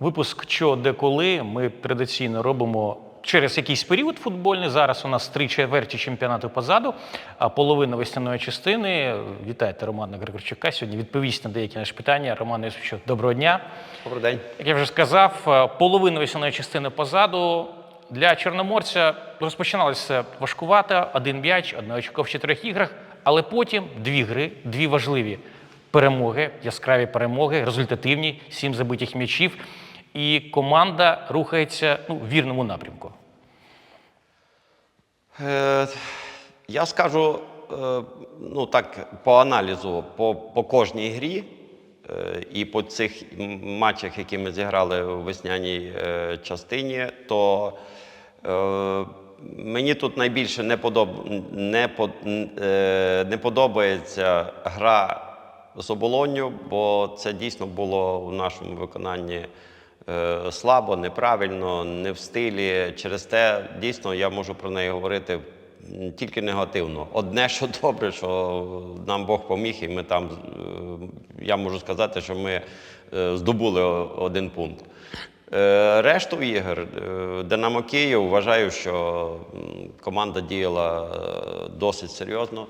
Випуск «Чо, де коли ми традиційно робимо через якийсь період футбольний. Зараз у нас три чверті чемпіонату позаду, а половина весняної частини. Вітайте Романа Григорчука. Сьогодні відповість на деякі наші питання. Роман Йосифовичу, доброго дня. Добрий день. Як я вже сказав, е, половина весняної частини позаду. Для Чорноморця розпочиналося важкувато, один м'яч, одне очко в чотирьох іграх, але потім дві гри, дві важливі перемоги, яскраві перемоги, результативні, сім забитих м'ячів. І команда рухається ну, в вірному напрямку. Е, я скажу е, ну так, по аналізу по, по кожній грі е, і по цих матчах, які ми зіграли у весняній е, частині, то е, мені тут найбільше не, подоб... не, по... е, не подобається гра з оболонню, бо це дійсно було в нашому виконанні слабо, неправильно, не в стилі. Через те дійсно я можу про неї говорити тільки негативно. Одне, що добре, що нам Бог поміг, і ми там, е, я можу сказати, що ми е, здобули один пункт. Е, Решту ігор е, Динамо Київ вважаю, що команда діяла е, досить серйозно.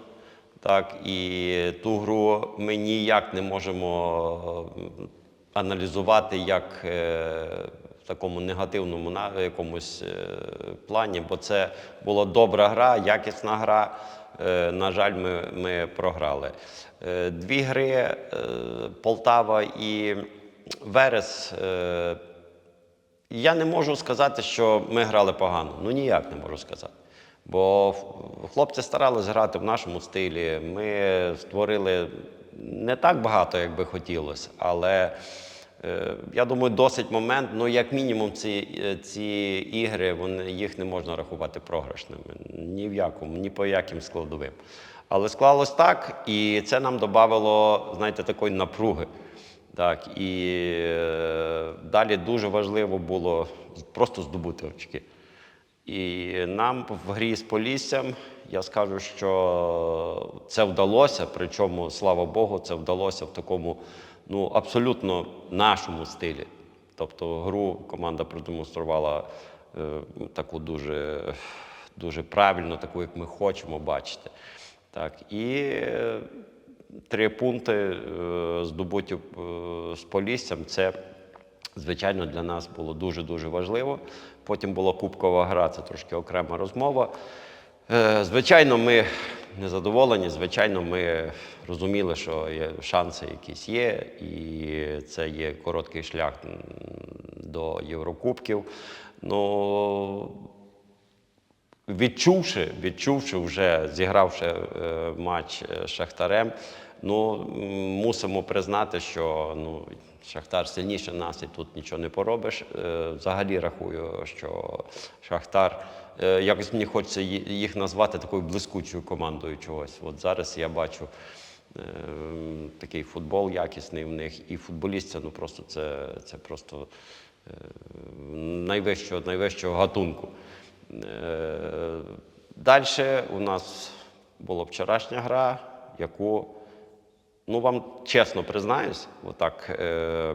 Так, і ту гру ми ніяк не можемо е, аналізувати як е, в такому негативному на якомусь е, плані, бо це була добра гра, якісна гра. Е, На жаль, ми, ми програли. Е, Дві гри е, Полтава і Верес. е, я не можу сказати, що ми грали погано. Ну ніяк не можу сказати. Бо хлопці старалися грати в нашому стилі. Ми створили не так багато, як би хотілося, але е, я думаю, досить момент. Ну, як мінімум, ці, е, ці ігри вони, їх не можна рахувати програшними. Ні в якому, ні по яким складовим. Але склалось так, і це нам додавало, знаєте, такої напруги. Так, і е, далі дуже важливо було просто здобути очки. І нам в грі з Поліссям я скажу, що це вдалося, причому, слава Богу, це вдалося в такому ну, абсолютно нашому стилі. Тобто гру команда продемонструвала е, таку дуже, дуже правильну, таку, як ми хочемо бачити. Так, і е, три пункти е, здобуті е, з Поліссям це звичайно, для нас було дуже-дуже важливо. Потім була кубкова гра, це трошки окрема розмова. Е, Звичайно, ми не задоволені, звичайно, ми розуміли, що є шанси якісь є, і це є короткий шлях до Єврокубків. Ну, відчувши, відчувши вже, зігравши е, матч е, з Шахтарем, ну, мусимо признати, що ну, Шахтар сильніше нас і тут нічого не поробиш. Е, Взагалі рахую, що Шахтар, е, якось мені хочеться їх назвати такою блискучою командою чогось. От зараз я бачу е, такий футбол якісний в них, і футболістів, ну просто це, це просто найвищого, найвищого гатунку. Далі у нас була вчорашня гра, яку, ну вам чесно признаюсь, отак. Е,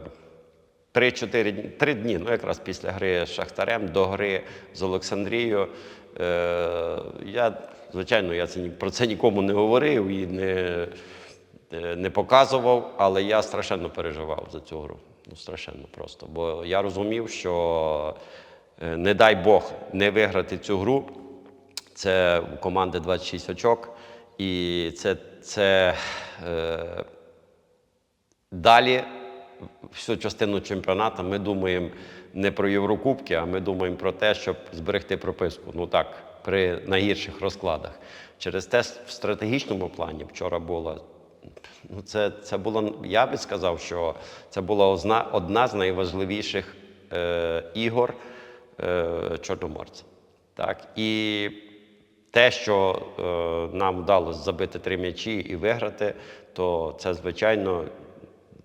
Три-чотири дні, три дні, ну якраз після гри з Шахтарем до гри з Олександрією. Е, я, звичайно, я це, про це нікому не говорив і не, е, не показував, але я страшенно переживав за цю гру. Ну, страшенно просто. Бо я розумів, що е, не дай Бог не виграти цю гру. Це у команди 26 очок, і це, це е, далі всю частину чемпіонату ми думаємо не про Єврокубки, а ми думаємо про те, щоб зберегти прописку. Ну так, при найгірших розкладах. Через те в стратегічному плані вчора було. Ну, це, це було, я би сказав, що це була одна, одна з найважливіших е, ігор е, Чорноморця. Так? І те, що е, нам вдалося забити три м'ячі і виграти, то це, звичайно,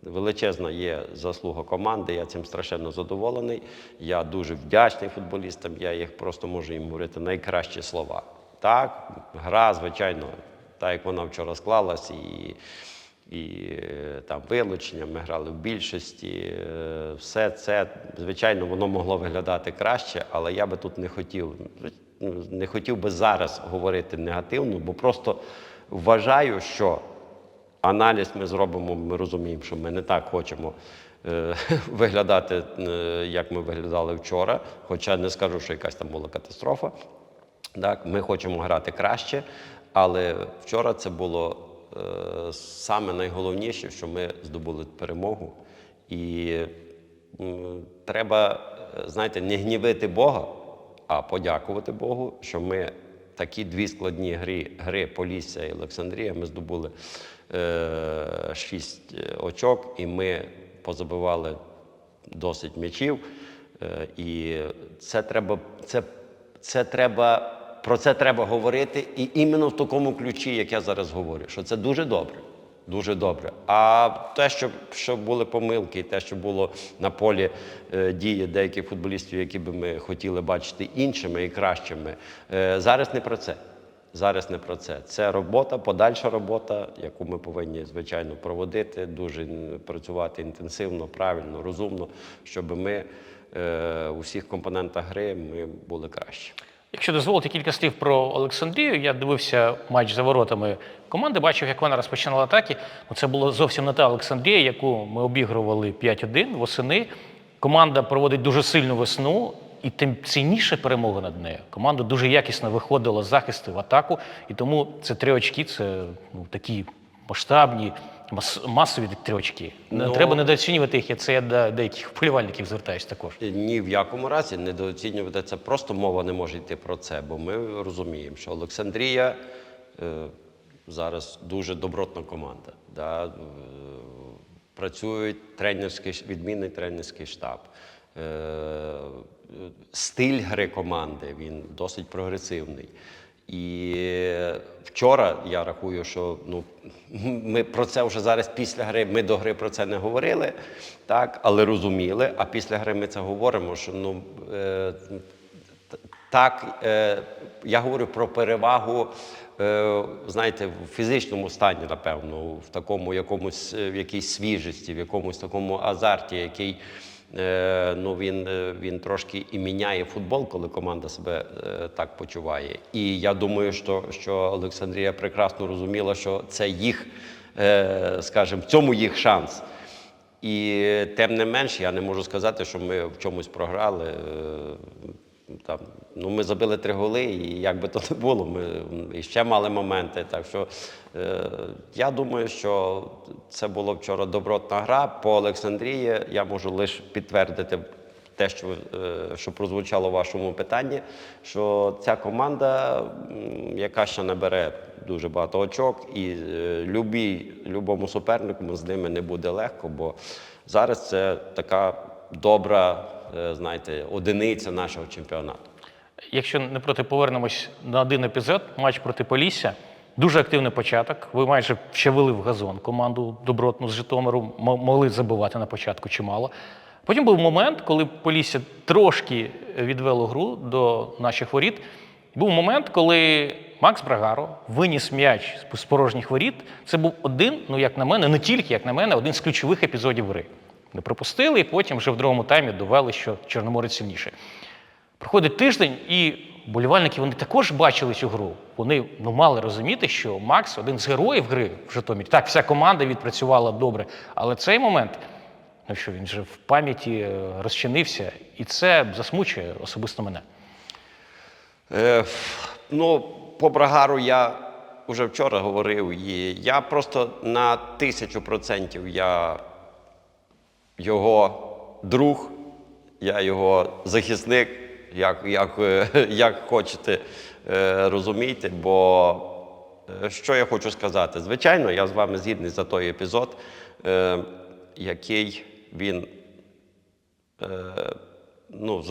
величезна є заслуга команди. Я цим страшенно задоволений. Я дуже вдячний футболістам. Я їх просто можу їм говорити найкращі слова. Так, гра, звичайно, так як вона вчора склалась, і, і е, там вилучення, ми грали в більшості. Е, Все це, звичайно, воно могло виглядати краще, але я би тут не хотів, не хотів би зараз говорити негативно, бо просто вважаю, що аналіз ми зробимо, ми розуміємо, що ми не так хочемо е, виглядати, е, як ми виглядали вчора. Хоча не скажу, що якась там була катастрофа. Так, ми хочемо грати краще, але вчора це було е, саме найголовніше, що ми здобули перемогу. І м, треба, е, знаєте, не гнівити Бога, а подякувати Богу, що ми такі дві складні гри, гри Полісся і Олександрія, ми здобули е, шість е, очок, і ми позабивали досить м'ячів. Е, І це треба, це, це треба, про це треба говорити, і іменно в такому ключі, як я зараз говорю, що це дуже добре. Дуже добре. А те, що, що були помилки, те, що було на полі е, дії деяких футболістів, які би ми хотіли бачити іншими і кращими, е, зараз не про це. Зараз не про це. Це робота, подальша робота, яку ми повинні, звичайно, проводити, дуже працювати інтенсивно, правильно, розумно, щоб ми е, у всіх компонентах гри ми були кращі. Якщо дозволите кілька слів про Олександрію, я дивився матч за воротами команди, бачив, як вона розпочинала атаки. Ну, це було зовсім не та Олександрія, яку ми обігрували 5-1 восени. Команда проводить дуже сильну весну, і тим цінніше перемога над нею. Команда дуже якісно виходила з захисту в атаку, і тому це три очки це ну, такі масштабні, мас- масові три очки. Не Ну, треба недооцінювати їх, це я до деяких вболівальників звертаюся також. Ні в якому разі недооцінювати це. Просто мова не може йти про це, бо ми розуміємо, що Олександрія е, зараз дуже добротна команда. Да? Е, працюють тренерський, відмінний тренерський штаб. Е, е, стиль гри команди він досить прогресивний. І вчора я рахую, що ну, ми про це вже зараз після гри. Ми до гри про це не говорили, так, але розуміли. А після гри ми це говоримо. Що ну е, так, е, я говорю про перевагу, е, знаєте, в фізичному стані, напевно, в такому якомусь в якійсь свіжості, в якомусь такому азарті, який. Е, ну, він, е, він трошки і міняє футбол, коли команда себе е, так почуває. І я думаю, що, що Олександрія прекрасно розуміла, що це їх, скажімо, в цьому їх шанс. І тим не менш, я не можу сказати, що ми в чомусь програли. Там, ну, ми забили три голи, і як би то не було, ми ще мали моменти. Так що е, я думаю, що це була вчора добротна гра. По Олександрії я можу лише підтвердити те, що, е, що прозвучало в вашому питанні, що ця команда, яка ще набере дуже багато очок, і е, любій, любому супернику з ними не буде легко, бо зараз це така добра, знаєте, одиниця нашого чемпіонату. Якщо не проти повернемось на один епізод, матч проти Полісся. Дуже активний початок. Ви майже вщавили в газон команду добротну з Житомиру, могли забивати на початку чимало. Потім був момент, коли Полісся трошки відвело гру до наших воріт. Був момент, коли Макс Брагаро виніс м'яч з порожніх воріт. Це був один, ну як на мене, не тільки як на мене, один з ключових епізодів гри. Не пропустили, і потім вже в другому таймі довели, що Чорноморець сильніше. Проходить тиждень, і болівальники вони також бачили цю гру. Вони ну, мали розуміти, що Макс один з героїв гри в Житомирі. Так, вся команда відпрацювала добре, але цей момент, ну що він вже в пам'яті е, розчинився, і це засмучує особисто мене. Е, ну, по Брагару я вже вчора говорив, і я просто на тисячу процентів я його друг, я його захисник, як, як, як хочете е, розуміти. Бо е, що я хочу сказати? Звичайно, я з вами згідний за той епізод, е, який він ну,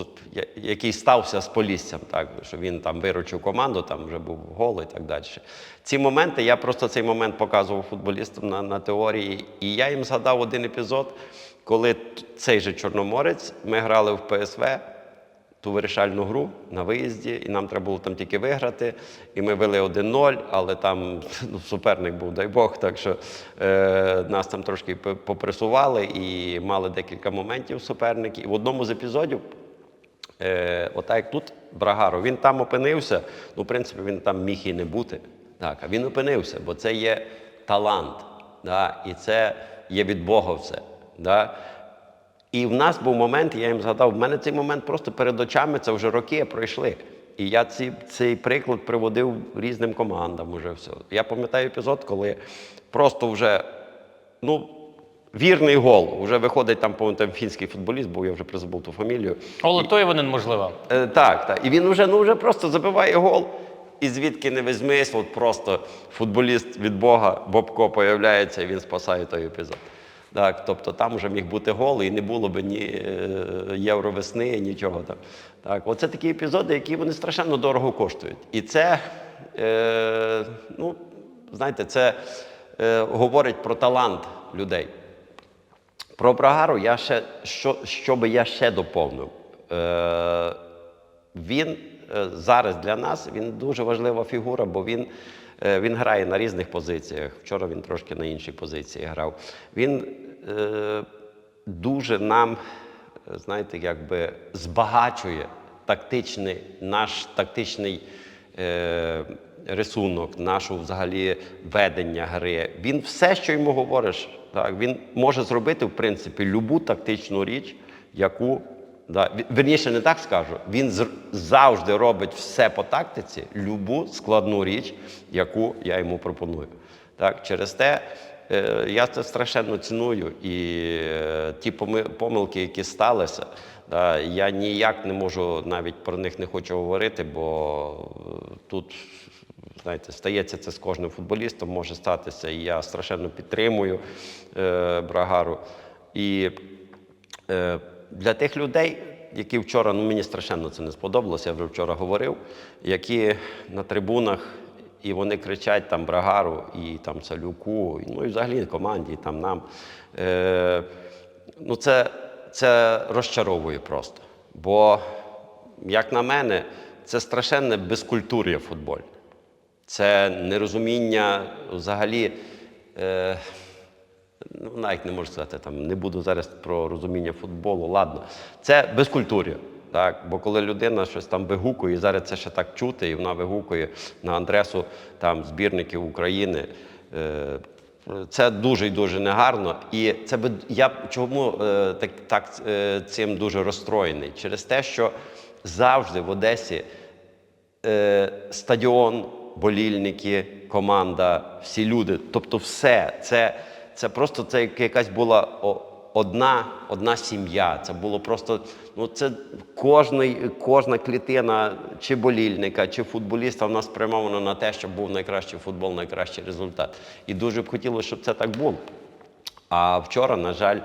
який стався з Поліссям, так, що він там виручив команду, там вже був гол і так далі. Ці моменти, я просто цей момент показував футболістам на, на теорії, і я їм згадав один епізод, коли цей же Чорноморець, ми грали в ПСВ, ту вирішальну гру на виїзді, і нам треба було там тільки виграти. І ми вели 1-0, але там ну, суперник був, дай Бог, так що е, нас там трошки попресували і мали декілька моментів суперники. І в одному з епізодів Е, отак як тут Брагаро, він там опинився. Ну, в принципі, він там міг і не бути. Так, а він опинився, бо це є талант. Да? І це є від Бога все. Да? І в нас був момент, я їм згадав, в мене цей момент просто перед очами, це вже роки пройшли. І я ці, цей приклад приводив різним командам уже все. Я пам'ятаю епізод, коли просто вже ну, вірний гол. Вже виходить там, там фінський футболіст, бо я вже призабув ту фамілію. Оле Тойванен, можливо. Е, так, так. І він вже, ну, вже просто забиває гол. І звідки не візьмись, от просто футболіст від Бога Бобко появляється і він спасає той епізод. Так, тобто там вже міг бути гол, і не було б ні е, євровесни, нічого там. Так, оце такі епізоди, які вони страшенно дорого коштують. І це, е, ну, знаєте, це е, говорить про талант людей. Про Брагару я ще, що, що би я ще доповнив. Е, він е, зараз для нас він дуже важлива фігура, бо він, він грає на різних позиціях. Вчора він трошки на іншій позиції грав. Він е, дуже нам, е, знаєте, якби збагачує тактичний, наш тактичний е, рисунок, нашу взагалі ведення гри. Він все, що йому говориш, так, він може зробити, в принципі, любу тактичну річ, яку. Да, вірніше, не так скажу. Він завжди робить все по тактиці, любу складну річ, яку я йому пропоную. Так, через те е, я це страшенно ціную. І е, ті помилки, які сталися, да, я ніяк не можу навіть про них не хочу говорити, бо е, тут знаєте, стається це з кожним футболістом, може статися. І я страшенно підтримую е, Брагару. І е, для тих людей, які вчора, ну мені страшенно це не сподобалося, я вже вчора говорив, які на трибунах і вони кричать там Брагару і там Салюку, ну і взагалі команді, і там нам. Е, ну це, це розчаровує просто. Бо, як на мене, це страшенне безкультур'я в футболі. Це нерозуміння взагалі. Е, ну, навіть не можу сказати, там, не буду зараз про розуміння футболу, ладно. Це безкультур'я. Так? Бо коли людина щось там вигукує, і зараз це ще так чути, і вона вигукує на адресу там, збірників України. Е, це дуже і дуже негарно. І це би я чому е, так, так е, цим дуже розстроєний? Через те, що завжди в Одесі стадіон, болільники, команда, всі люди. Тобто, все це, це просто це якась була одна, одна сім'я. Це було просто, ну це кожний, кожна клітина чи болільника, чи футболіста в нас спрямована на те, щоб був найкращий футбол, найкращий результат. І дуже б хотілося, щоб це так було. А вчора, на жаль,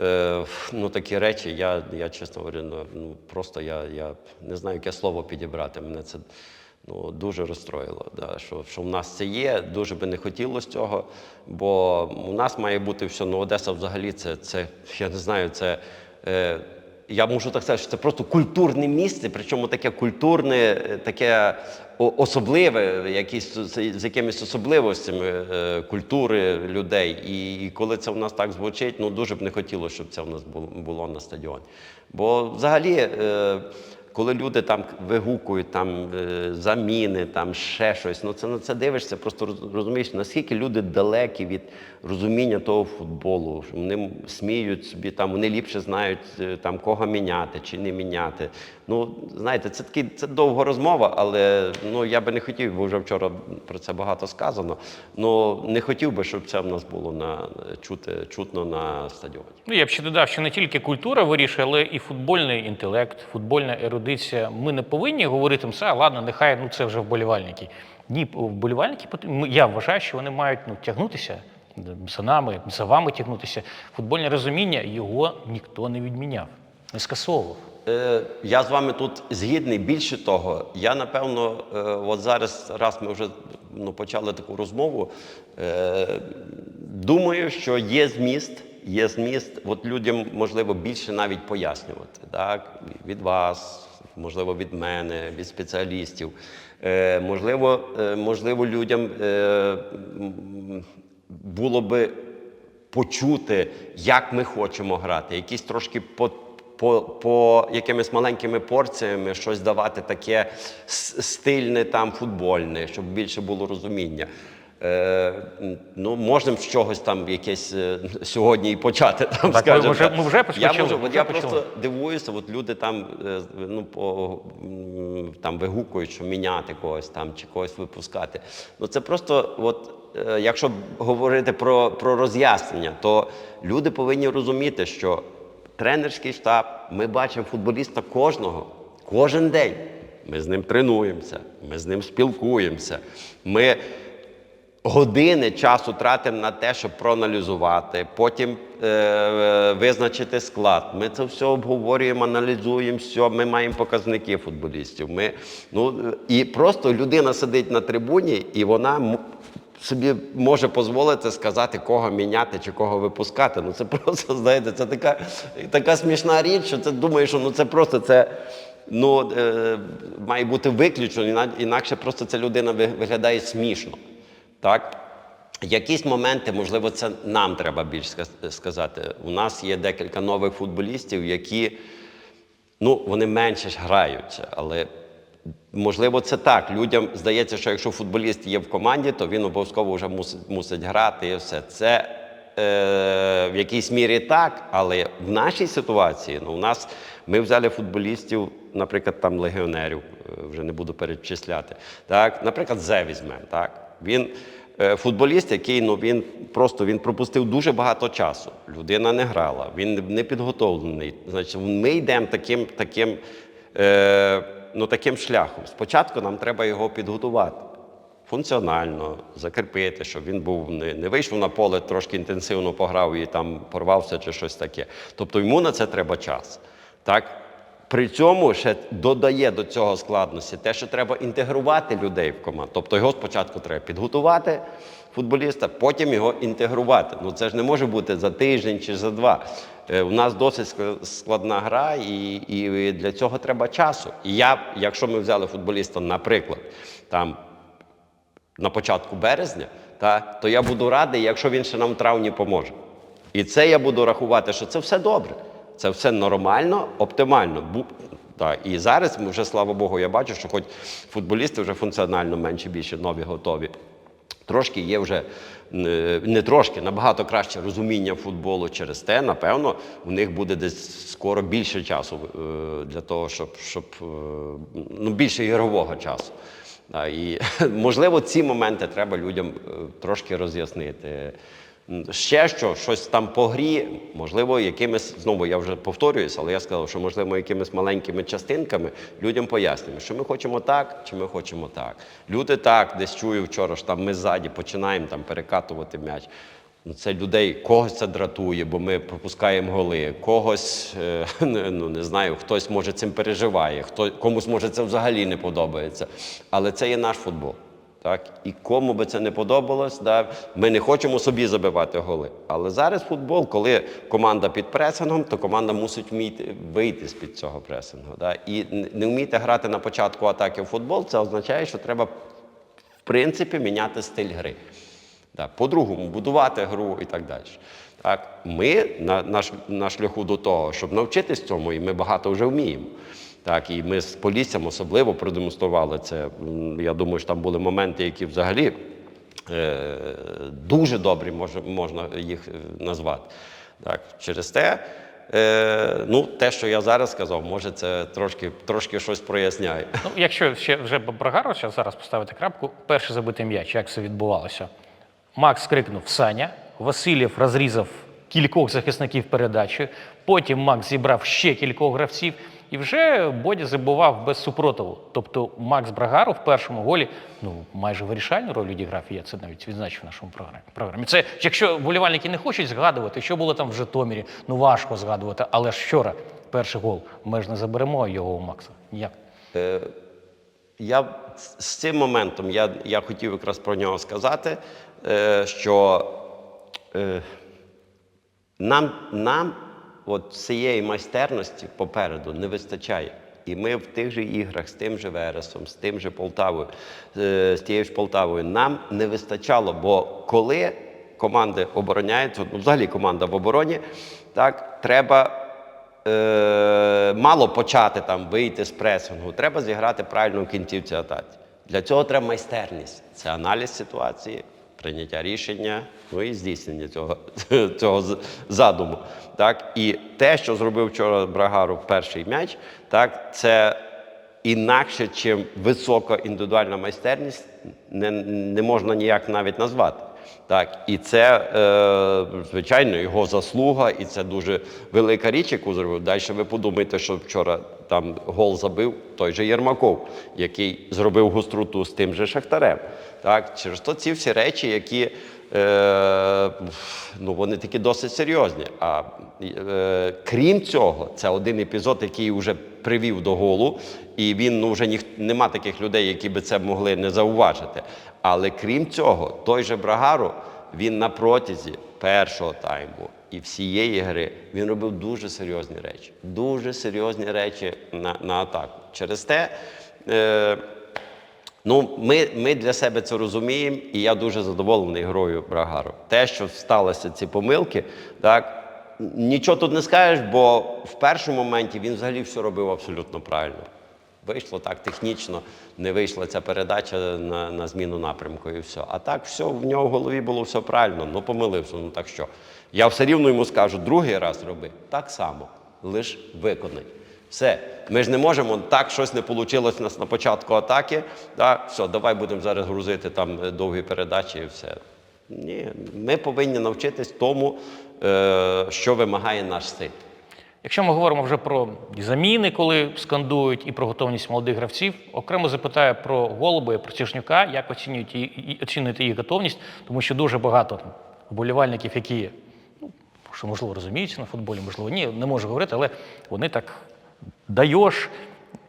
е, ну такі речі, я, я чесно говорю, ну, ну просто я, я не знаю, яке слово підібрати. Мене це ну, дуже розстроїло. Да, що, що в нас це є. Дуже би не хотілося цього, бо у нас має бути все. Ну, Одеса взагалі це, це я не знаю, це. Е, я можу так сказати, що це просто культурне місце, причому таке культурне, е, таке особливе, якісь з якимись особливостями е, культури людей. І, і коли це в нас так звучить, ну дуже б не хотілося, щоб це в нас було, було на стадіоні. Бо взагалі. Е, коли люди там вигукують там е, заміни, там ще щось, ну це на це дивишся, просто розумієш, наскільки люди далекі від розуміння того футболу. Вони сміють собі, там вони ліпше знають е, там кого міняти чи не міняти. Ну знаєте, це такий це довга розмова, але ну я би не хотів, бо вже вчора про це багато сказано. Ну не хотів би, щоб це в нас було на чути чутно на стадіоні. Ну, я б ще додав, що не тільки культура вирішує, але і футбольний інтелект, футбольна ерудиція. Ми не повинні говорити, все, ладно, нехай ну це вже вболівальники. Ні, вболівальники пот- я вважаю, що вони мають ну, тягнутися за нами, за вами тягнутися. Футбольне розуміння його ніхто не відміняв, не скасовував. Е, Я з вами тут згідний. Більше того, я напевно, е, от зараз, раз ми вже ну, почали таку розмову, е, думаю, що є зміст, є зміст, от людям можливо більше навіть пояснювати. Так? Від вас, можливо, від мене, від спеціалістів. Е, можливо, е, можливо, людям е, було би почути, як ми хочемо грати, якісь трошки по, по, по якимись маленькими порціями щось давати таке стильне, там, футбольне, щоб більше було розуміння. Е, ну, можемо з чогось там якесь е, сьогодні і почати. Там, Так, ми вже- ми вже я можу, ми вже я почали. просто дивуюся, от люди там, е, ну, по, там вигукують, що міняти когось там чи когось випускати. Ну це просто, от, якщо говорити про, про роз'яснення, то люди повинні розуміти, що тренерський штаб, ми бачимо футболіста кожного, кожен день. Ми з ним тренуємося, ми з ним спілкуємося. Ми години часу тратимо на те, щоб проаналізувати, потім е, визначити склад. Ми це все обговорюємо, аналізуємо, все, ми маємо показники футболістів. Ми, ну, е, і просто людина сидить на трибуні, і вона собі може дозволити сказати, кого міняти чи кого випускати. Ну це просто, знаєте, це така, така смішна річ, що це думаєш, що ну це просто це. Ну, е, має бути виключено, іна- інакше просто ця людина виглядає смішно. Так? Якісь моменти, можливо, це нам треба більш сказати. У нас є декілька нових футболістів, які ну, вони менше ж грають, але можливо це так. Людям здається, що якщо футболіст є в команді, то він обов'язково вже мусить, мусить грати і все. Це е, в якійсь мірі так, але в нашій ситуації ну, у нас ми взяли футболістів, наприклад, там легіонерів, е, вже не буду перечисляти. Так? Наприклад, Зе візьмемо. Він е, футболіст, який ну, він просто він пропустив дуже багато часу. Людина не грала, він не підготовлений. Значить, ми йдемо таким, таким, е, ну, таким шляхом. Спочатку нам треба його підготувати. Функціонально закріпити, щоб він був не, не вийшов на поле, трошки інтенсивно пограв і там порвався чи щось таке. Тобто йому на це треба час. Так? При цьому ще додає до цього складності те, що треба інтегрувати людей в команду. Тобто його спочатку треба підготувати футболіста, потім його інтегрувати. Ну це ж не може бути за тиждень чи за два. Е, У нас досить складна гра, і, і для цього треба часу. І я, якщо ми взяли футболіста, наприклад, там на початку березня, та, то я буду радий, якщо він ще нам в травні поможе. І це я буду рахувати, що це все добре. Це все нормально, оптимально. Бу- та, і зараз вже, слава Богу, я бачу, що хоч футболісти вже функціонально менше більше нові готові. Трошки є вже е, не трошки, набагато краще розуміння футболу через те, напевно, у них буде десь скоро більше часу е, для того, щоб, щоб е, ну, більше ігрового часу. І можливо, ці моменти треба людям трошки роз'яснити. Ще що, щось там по грі, можливо, якимись, знову я вже повторююсь, але я сказав, що можливо якимись маленькими частинками людям пояснюємо, що ми хочемо так, чи ми хочемо так. Люди так, десь чую вчора, що там ми ззаді починаємо там перекатувати м'яч. Ну, Це людей, когось це дратує, бо ми пропускаємо голи, когось, е, ну не знаю, хтось може цим переживає, хто, комусь може це взагалі не подобається. Але це є наш футбол. Так? І кому би це не подобалось, да, ми не хочемо собі забивати голи. Але зараз футбол, коли команда під пресингом, то команда мусить вміти вийти з-під цього пресингу. Да? І не вміти грати на початку атаки в футбол, це означає, що треба в принципі міняти стиль гри. Да, по-другому, будувати гру і так далі. Так, ми на, на, на шляху до того, щоб навчитись цьому, і ми багато вже вміємо. Так, і ми з Поліссям особливо продемонстрували це. Я думаю, що там були моменти, які взагалі е, дуже добрі, може, можна їх е, назвати. Так, через те, е, ну, те, що я зараз сказав, може, це трошки, трошки щось проясняє. Ну, якщо ще вже про Гароча зараз поставити крапку, перший забитий м'яч, як це відбувалося? Макс скрикнув Саня, Васильєв розрізав кількох захисників передачі, потім Макс зібрав ще кількох гравців, і вже Бодя забував без супротиву. Тобто Макс Брагару в першому голі ну, майже вирішальну роль відіграв, я це навіть відзначив в нашому програмі-. Це якщо вболівальники не хочуть згадувати, що було там в Житомирі, ну важко згадувати, але ж вчора перший гол, ми ж не заберемо його у Макса. Ніяк. Я з з цим моментом я, я хотів якраз про нього сказати, е, що е, нам, нам от цієї майстерності попереду не вистачає. І ми в тих же іграх з тим же Вересом, з тим же Полтавою, е, з тією ж Полтавою, нам не вистачало, бо коли команди обороняються, ну взагалі команда в обороні, так, треба е, мало почати там вийти з пресингу, треба зіграти правильно в кінцівці атаці. Для цього треба майстерність. Це аналіз ситуації, прийняття рішення, ну і здійснення цього, цього задуму. Так? І те, що зробив вчора Брагару перший м'яч, так, це інакше, чим висока індивідуальна майстерність, не, не можна ніяк навіть назвати. Так, і це, е, звичайно, його заслуга, і це дуже велика річ, яку зробив. Далі ви подумайте, що вчора там гол забив той же Єрмаков, який зробив гостроту з тим же Шахтарем. Так, через то ці всі речі, які е, ну, вони такі досить серйозні. А е, крім цього, це один епізод, який вже привів до голу, і він ну, вже ніх, нема таких людей, які би це могли не зауважити. Але крім цього, той же Брагару, він на протязі першого тайму і всієї гри він робив дуже серйозні речі. Дуже серйозні речі на, на атаку. Через те. Е, Ну, ми, ми для себе це розуміємо, і я дуже задоволений грою Брагару. Те, що сталося ці помилки, так нічого тут не скажеш, бо в першому моменті він взагалі все робив абсолютно правильно. Вийшло так технічно, не вийшла ця передача на, на зміну напрямку і все. А так, все в нього в голові було все правильно, ну помилився. Ну так що? Я все рівно йому скажу, другий раз роби так само, лиш виконай. Все, ми ж не можемо так, щось не вийшло нас на початку атаки. Да, все, давай будемо зараз грузити там е, довгі передачі і все. Ні, ми повинні навчитись тому, е, що вимагає наш стиль. Якщо ми говоримо вже про заміни, коли скандують, і про готовність молодих гравців, окремо запитаю про Голуба і про Тішнюка, як оцінюєте, оцінюєте їх готовність, тому що дуже багато вболівальників, які ну, що можливо розуміються на футболі, можливо, ні, не можу говорити, але вони так даєш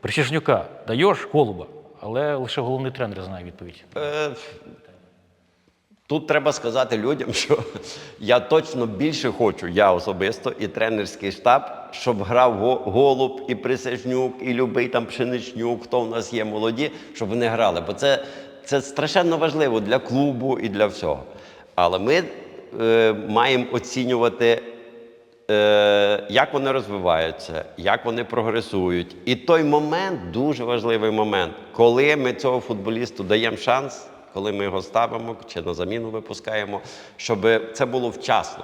Причешнюка, даєш Голуба, але лише головний тренер знає відповідь. Е, Тут треба сказати людям, що я точно більше хочу, я особисто, і тренерський штаб, щоб грав Голуб, і Присяжнюк, і любий там Пшеничнюк, хто в нас є молоді, щоб вони грали. Бо це, це страшенно важливо для клубу і для всього. Але ми е, маємо оцінювати як вони розвиваються, як вони прогресують. І той момент дуже важливий момент, коли ми цього футболісту даємо шанс, коли ми його ставимо чи на заміну випускаємо, щоб це було вчасно.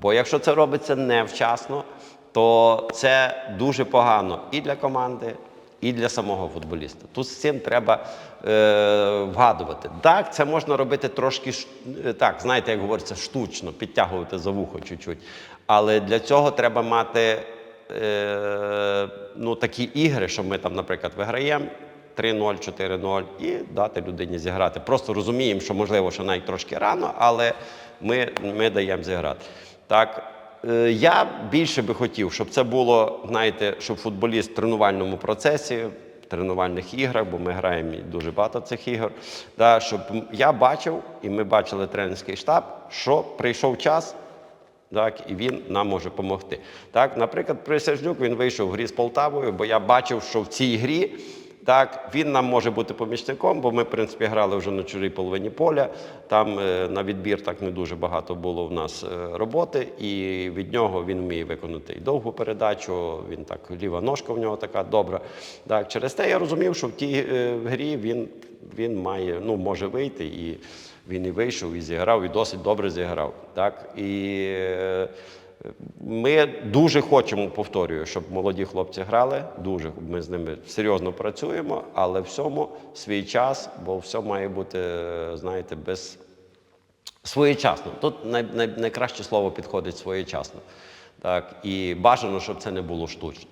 Бо якщо це робиться невчасно, то це дуже погано і для команди, і для самого футболіста. Тут з цим треба е, вгадувати. Так, це можна робити трошки е, так, знаєте, як говориться, штучно, підтягувати за вухо чуть-чуть. Але для цього треба мати е, ну, такі ігри, що ми там, наприклад, виграємо. 3-0, 4-0 і дати людині зіграти. Просто розуміємо, що можливо, що навіть трошки рано, але ми, ми даємо зіграти. Так, е, я більше би хотів, щоб це було, знаєте, щоб футболіст в тренувальному процесі, в тренувальних іграх, бо ми граємо дуже багато цих ігор. Да, щоб я бачив, і ми бачили тренерський штаб, що прийшов час, так, і він нам може допомогти. Так, наприклад, Присяжнюк він вийшов в грі з Полтавою, бо я бачив, що в цій грі так, він нам може бути помічником, бо ми, в принципі, грали вже на чужій половині поля. Там е, на відбір так не дуже багато було в нас е, роботи, і від нього він вміє виконати і довгу передачу. Він так, ліва ножка в нього така добра. Так, через те я розумів, що в тій е, грі він, він має, ну, може вийти і. Він і вийшов, і зіграв, і досить добре зіграв. Так? І е, ми дуже хочемо, повторюю, щоб молоді хлопці грали. Дуже ми з ними серйозно працюємо, але всьому свій час, бо все має бути, знаєте, без своєчасно. Тут най, най, найкраще слово підходить своєчасно. Так? І бажано, щоб це не було штучно.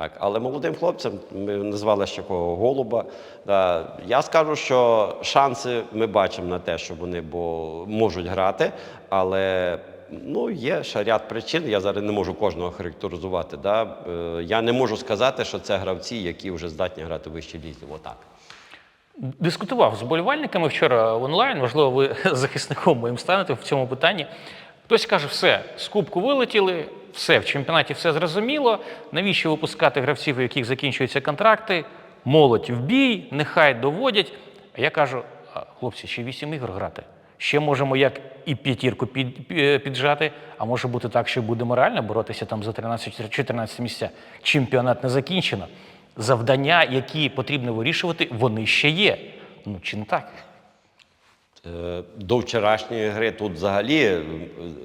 Так, але молодим хлопцям ми назвали ще кого голуба. Да, я скажу, що шанси ми бачимо на те, що вони бо можуть грати, але ну, є ще ряд причин. Я зараз не можу кожного характеризувати. Да. Е, Я не можу сказати, що це гравці, які вже здатні грати в вищій лізі. Отак. Дискутував з болівальниками вчора онлайн. Можливо, ви захисником моїм станете в цьому питанні. Хтось каже, все, з кубку вилетіли, все в чемпіонаті все зрозуміло. Навіщо випускати гравців, у яких закінчуються контракти? Молодь в бій, нехай доводять. А я кажу, хлопці, ще вісім ігор грати. Ще можемо як і п'ятірку під, піджати, а може бути так, що будемо реально боротися там за 13-14 місця. Чемпіонат не закінчено. Завдання, які потрібно вирішувати, вони ще є. Ну чи не так? Е, До вчорашньої гри тут взагалі е,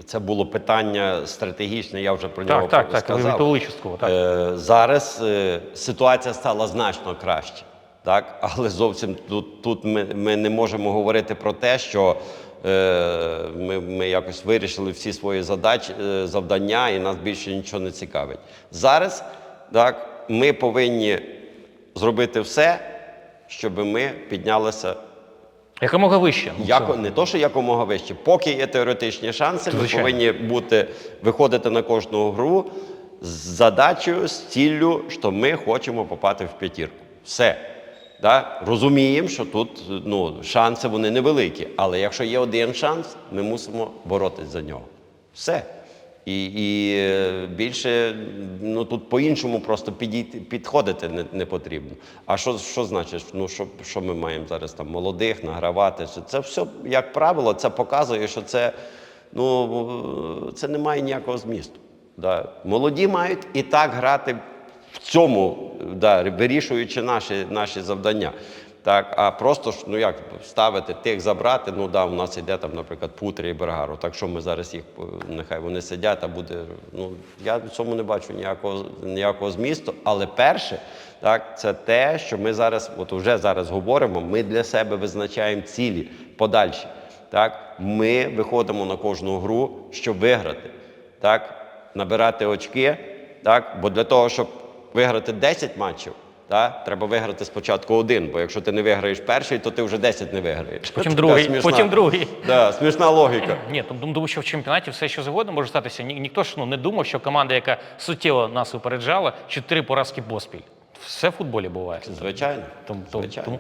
це було питання стратегічне, я вже про нього Так, так, так. Сказав. частково. Так. Е, Зараз ситуація стала значно краще. Так? Але зовсім тут, тут ми, ми не можемо говорити про те, що е, ми, ми якось вирішили всі свої задачі, завдання і нас більше нічого не цікавить. Зараз так, ми повинні зробити все, щоб ми піднялися Якомога вище. Ну, Яко, не то, що якомога вище. Поки є теоретичні шанси, ми Звичайно. повинні бути, виходити на кожну гру з задачею, з ціллю, що ми хочемо попати в п'ятірку. Все. Да? Розуміємо, що тут ну, шанси вони невеликі. Але якщо є один шанс, ми мусимо боротися за нього. Все. І, і е, більше ну, тут по-іншому просто підійти, підходити не, не потрібно. А що, що значить? Ну, що, що ми маємо зараз там молодих награвати? Це- Це все, як правило, це показує, що це, ну, це не має ніякого змісту. Да. Молоді мають і так грати в цьому, да, вирішуючи наші, наші завдання. Так, а просто ж, ну як ставити тих забрати, ну да, у нас йде там, наприклад, Путрі і Бергару. Так що ми зараз їх е, нехай вони сидять, а буде. Ну я в цьому не бачу ніякого ніякого змісту. Але перше, так, це те, що ми зараз, от вже зараз говоримо, ми для себе визначаємо цілі подальші. Так, ми виходимо на кожну гру, щоб виграти. Так, набирати очки. Так, бо для того, щоб виграти 10 матчів. Так? Треба виграти спочатку один, бо якщо ти не виграєш перший, то ти вже 10 не виграєш. Потім Така другий, смішна- потім другий. Да, смішна логіка. Ні, тому тому що в чемпіонаті все, що завгодно може статися. Ні, ніхто ж ну, не думав, що команда, яка суттєво нас випереджала, чотири поразки поспіль. Все в футболі буває. Звичайно. Тому, тому, Звичайно. тому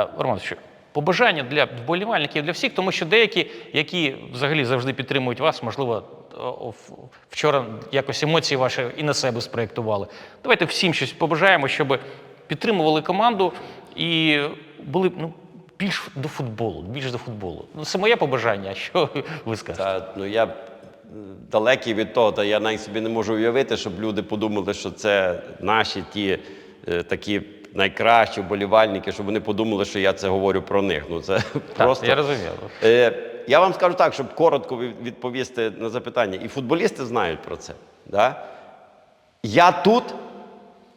е, Роман, що побажання для вболівальників для всіх, тому що деякі, які взагалі завжди підтримують вас, можливо, вчора якось емоції ваші і на себе спроєктували. Давайте всім щось побажаємо, щоб підтримували команду і були ну, більш до футболу, більш до футболу. Ну, це моє побажання. Що ви скажете? Та, ну, я далекий від того, та я навіть собі не можу уявити, щоб люди подумали, що це наші ті е, такі найкращі вболівальники, щоб вони подумали, що я це говорю про них. Ну, це просто... я розумію. Е, я вам скажу так, щоб коротко відповісти на запитання. І футболісти знають про це. Да? Я тут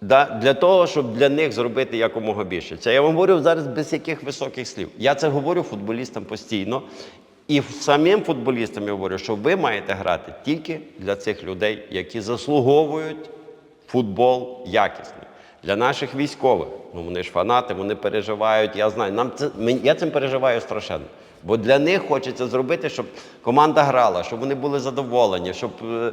да, для того, щоб для них зробити якомога більше. Це я вам говорю зараз без яких високих слів. Я це говорю футболістам постійно. І самим футболістам я говорю, що ви маєте грати тільки для цих людей, які заслуговують футбол якісний. Для наших військових, ну вони ж фанати, вони переживають. Я знаю, нам це я цим переживаю страшенно. Бо для них хочеться зробити, щоб команда грала, щоб вони були задоволені, щоб е,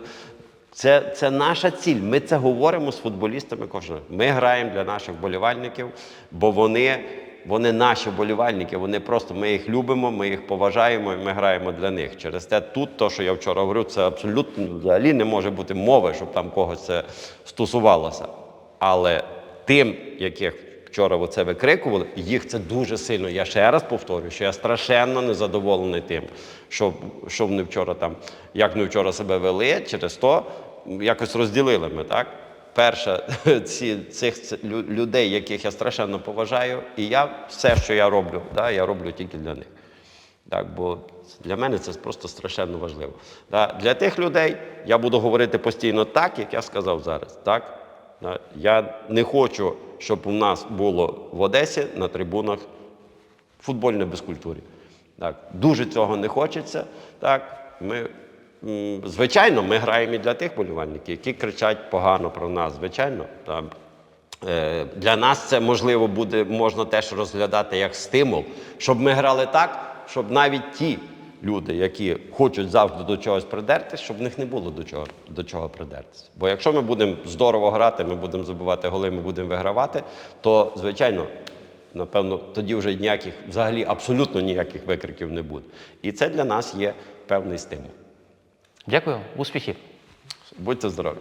це, це наша ціль. Ми це говоримо з футболістами кожного. Ми граємо для наших болівальників, бо вони, вони наші болівальники. Вони просто ми їх любимо, ми їх поважаємо і ми граємо для них. Через те тут, то, що я вчора говорю, це абсолютно взагалі не може бути мови, щоб там когось це стосувалося. Але тим, яких вчора оце викрикували, їх це дуже сильно. Я ще раз повторюю, що я страшенно незадоволений тим, що, що вони вчора там, як вони вчора себе вели, через то якось розділили ми, так? Перше, ці, цих людей, яких я страшенно поважаю, і я все, що я роблю, да, я роблю тільки для них. Так, бо для мене це просто страшенно важливо. Да, для тих людей я буду говорити постійно так, як я сказав зараз. Так? Я не хочу, щоб у нас було в Одесі на трибунах футбольної безкультурі. Так, дуже цього не хочеться. Так, ми, звичайно, ми граємо і для тих болівальників, які кричать погано про нас. Звичайно, там, Е, Для нас це можливо буде можна теж розглядати як стимул, щоб ми грали так, щоб навіть ті люди, які хочуть завжди до чогось придертись, щоб в них не було до чого, до чого придертися. Бо якщо ми будемо здорово грати, ми будемо забивати голи, ми будемо вигравати, то звичайно. Напевно, тоді вже ніяких, взагалі абсолютно ніяких викриків не буде. І це для нас є певний стимул. Дякую, успіхів. Будьте здорові.